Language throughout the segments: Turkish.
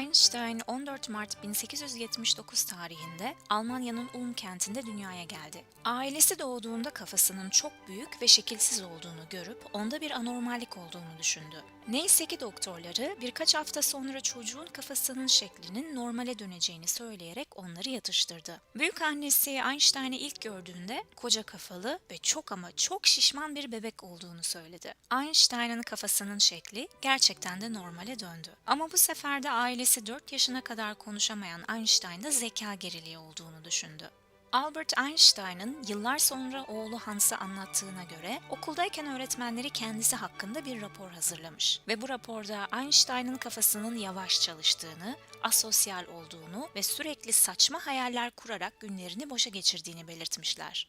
Einstein 14 Mart 1879 tarihinde Almanya'nın Ulm kentinde dünyaya geldi. Ailesi doğduğunda kafasının çok büyük ve şekilsiz olduğunu görüp onda bir anormallik olduğunu düşündü. Neyse ki doktorları birkaç hafta sonra çocuğun kafasının şeklinin normale döneceğini söyleyerek onları yatıştırdı. Büyük annesi Einstein'ı ilk gördüğünde koca kafalı ve çok ama çok şişman bir bebek olduğunu söyledi. Einstein'ın kafasının şekli gerçekten de normale döndü. Ama bu sefer de ailesi 4 yaşına kadar konuşamayan Einstein'da zeka geriliği olduğunu düşündü. Albert Einstein'ın yıllar sonra oğlu Hans'a anlattığına göre okuldayken öğretmenleri kendisi hakkında bir rapor hazırlamış ve bu raporda Einstein'ın kafasının yavaş çalıştığını, asosyal olduğunu ve sürekli saçma hayaller kurarak günlerini boşa geçirdiğini belirtmişler.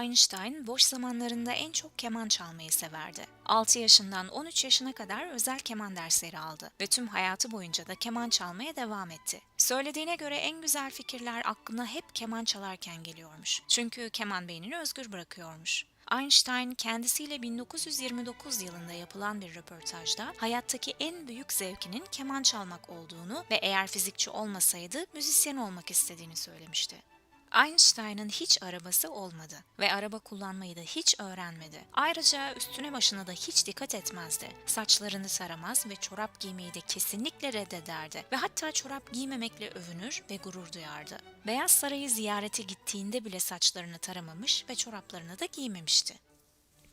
Einstein boş zamanlarında en çok keman çalmayı severdi. 6 yaşından 13 yaşına kadar özel keman dersleri aldı ve tüm hayatı boyunca da keman çalmaya devam etti. Söylediğine göre en güzel fikirler aklına hep keman çalarken geliyormuş. Çünkü keman beynini özgür bırakıyormuş. Einstein kendisiyle 1929 yılında yapılan bir röportajda hayattaki en büyük zevkinin keman çalmak olduğunu ve eğer fizikçi olmasaydı müzisyen olmak istediğini söylemişti. Einstein'ın hiç arabası olmadı ve araba kullanmayı da hiç öğrenmedi. Ayrıca üstüne başına da hiç dikkat etmezdi. Saçlarını saramaz ve çorap giymeyi de kesinlikle reddederdi ve hatta çorap giymemekle övünür ve gurur duyardı. Beyaz Sarayı ziyarete gittiğinde bile saçlarını taramamış ve çoraplarını da giymemişti.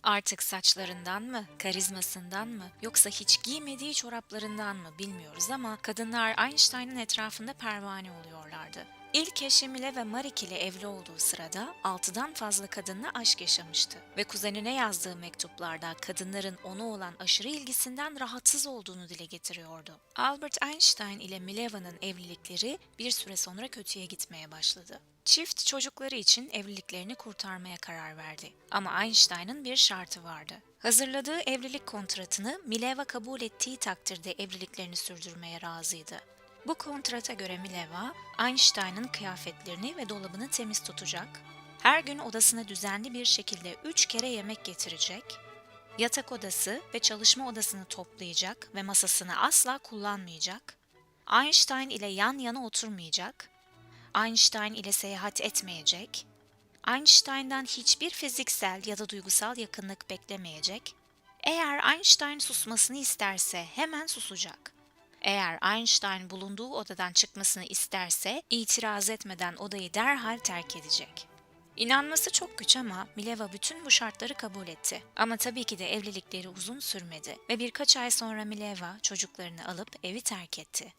Artık saçlarından mı, karizmasından mı yoksa hiç giymediği çoraplarından mı bilmiyoruz ama kadınlar Einstein'ın etrafında pervane oluyorlardı. İlk eşi Mileva Marik ile evli olduğu sırada altıdan fazla kadınla aşk yaşamıştı ve kuzenine yazdığı mektuplarda kadınların ona olan aşırı ilgisinden rahatsız olduğunu dile getiriyordu. Albert Einstein ile Mileva'nın evlilikleri bir süre sonra kötüye gitmeye başladı. Çift çocukları için evliliklerini kurtarmaya karar verdi. Ama Einstein'ın bir şartı vardı. Hazırladığı evlilik kontratını Mileva kabul ettiği takdirde evliliklerini sürdürmeye razıydı. Bu kontrata göre Mileva, Einstein'ın kıyafetlerini ve dolabını temiz tutacak, her gün odasına düzenli bir şekilde üç kere yemek getirecek, yatak odası ve çalışma odasını toplayacak ve masasını asla kullanmayacak, Einstein ile yan yana oturmayacak, Einstein ile seyahat etmeyecek, Einstein'dan hiçbir fiziksel ya da duygusal yakınlık beklemeyecek, eğer Einstein susmasını isterse hemen susacak. Eğer Einstein bulunduğu odadan çıkmasını isterse itiraz etmeden odayı derhal terk edecek. İnanması çok güç ama Mileva bütün bu şartları kabul etti. Ama tabii ki de evlilikleri uzun sürmedi ve birkaç ay sonra Mileva çocuklarını alıp evi terk etti.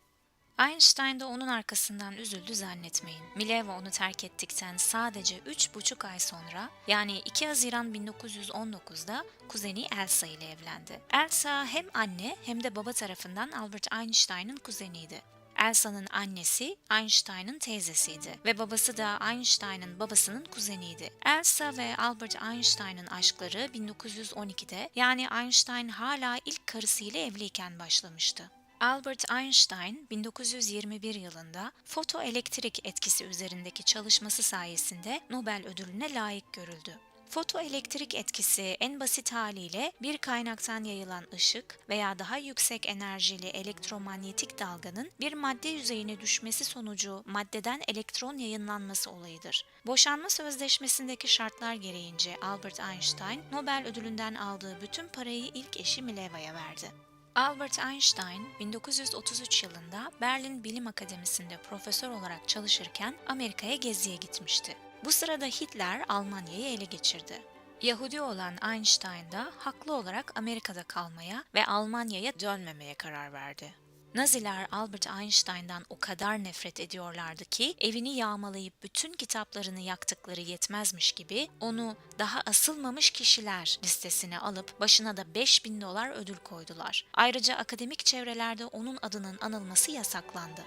Einstein de onun arkasından üzüldü zannetmeyin. Mileva onu terk ettikten sadece 3,5 ay sonra yani 2 Haziran 1919'da kuzeni Elsa ile evlendi. Elsa hem anne hem de baba tarafından Albert Einstein'ın kuzeniydi. Elsa'nın annesi Einstein'ın teyzesiydi ve babası da Einstein'ın babasının kuzeniydi. Elsa ve Albert Einstein'ın aşkları 1912'de yani Einstein hala ilk karısıyla evliyken başlamıştı. Albert Einstein 1921 yılında fotoelektrik etkisi üzerindeki çalışması sayesinde Nobel ödülüne layık görüldü. Fotoelektrik etkisi en basit haliyle bir kaynaktan yayılan ışık veya daha yüksek enerjili elektromanyetik dalganın bir madde yüzeyine düşmesi sonucu maddeden elektron yayınlanması olayıdır. Boşanma sözleşmesindeki şartlar gereğince Albert Einstein Nobel ödülünden aldığı bütün parayı ilk eşi Mileva'ya verdi. Albert Einstein 1933 yılında Berlin Bilim Akademisi'nde profesör olarak çalışırken Amerika'ya geziye gitmişti. Bu sırada Hitler Almanya'yı ele geçirdi. Yahudi olan Einstein da haklı olarak Amerika'da kalmaya ve Almanya'ya dönmemeye karar verdi. Naziler Albert Einstein'dan o kadar nefret ediyorlardı ki evini yağmalayıp bütün kitaplarını yaktıkları yetmezmiş gibi onu daha asılmamış kişiler listesine alıp başına da 5000 dolar ödül koydular. Ayrıca akademik çevrelerde onun adının anılması yasaklandı.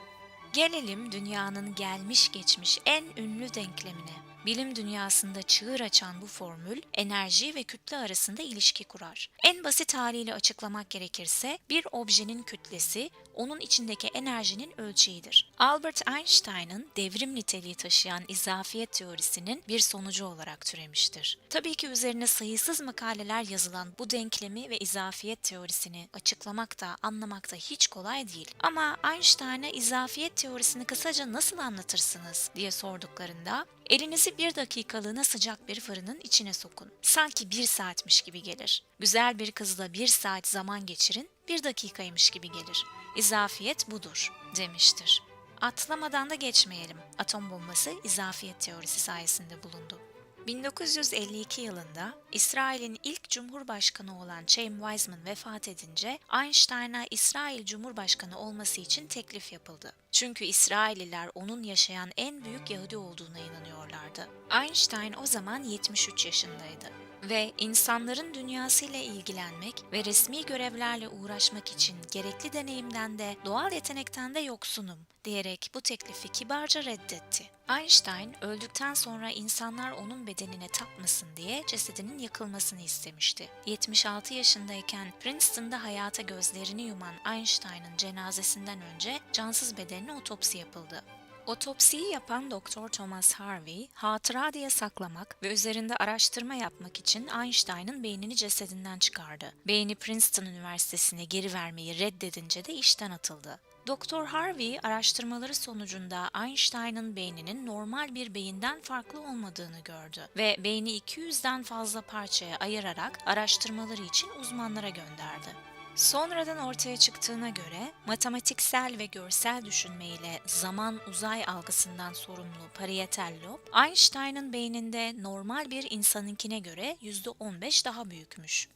Gelelim dünyanın gelmiş geçmiş en ünlü denklemine. Bilim dünyasında çığır açan bu formül enerji ve kütle arasında ilişki kurar. En basit haliyle açıklamak gerekirse bir objenin kütlesi onun içindeki enerjinin ölçeğidir. Albert Einstein'ın devrim niteliği taşıyan izafiyet teorisinin bir sonucu olarak türemiştir. Tabii ki üzerine sayısız makaleler yazılan bu denklemi ve izafiyet teorisini açıklamak da anlamak da hiç kolay değil. Ama Einstein'a izafiyet teorisini kısaca nasıl anlatırsınız diye sorduklarında elinizi bir dakikalığına sıcak bir fırının içine sokun. Sanki bir saatmiş gibi gelir. Güzel bir kızla bir saat zaman geçirin, bir dakikaymış gibi gelir. İzafiyet budur demiştir. Atlamadan da geçmeyelim. Atom bombası izafiyet teorisi sayesinde bulundu. 1952 yılında İsrail'in ilk cumhurbaşkanı olan Chaim Weizmann vefat edince Einstein'a İsrail Cumhurbaşkanı olması için teklif yapıldı. Çünkü İsrailliler onun yaşayan en büyük Yahudi olduğuna inanıyorlardı. Einstein o zaman 73 yaşındaydı ve insanların dünyasıyla ilgilenmek ve resmi görevlerle uğraşmak için gerekli deneyimden de doğal yetenekten de yoksunum diyerek bu teklifi kibarca reddetti. Einstein öldükten sonra insanlar onun bedenine tapmasın diye cesedinin yakılmasını istemişti. 76 yaşındayken Princeton'da hayata gözlerini yuman Einstein'ın cenazesinden önce cansız bedenine otopsi yapıldı. Otopsiyi yapan Doktor Thomas Harvey, hatıra diye saklamak ve üzerinde araştırma yapmak için Einstein'ın beynini cesedinden çıkardı. Beyni Princeton Üniversitesi'ne geri vermeyi reddedince de işten atıldı. Doktor Harvey araştırmaları sonucunda Einstein'ın beyninin normal bir beyinden farklı olmadığını gördü ve beyni 200'den fazla parçaya ayırarak araştırmaları için uzmanlara gönderdi. Sonradan ortaya çıktığına göre matematiksel ve görsel düşünmeyle zaman uzay algısından sorumlu parietal lob, Einstein'ın beyninde normal bir insanınkine göre %15 daha büyükmüş.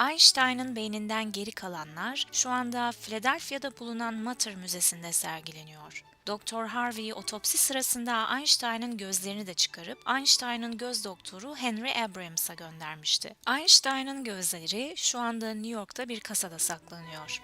Einstein'ın beyninden geri kalanlar şu anda Philadelphia'da bulunan Mater Müzesi'nde sergileniyor. Doktor Harvey otopsi sırasında Einstein'ın gözlerini de çıkarıp Einstein'ın göz doktoru Henry Abrams'a göndermişti. Einstein'ın gözleri şu anda New York'ta bir kasada saklanıyor.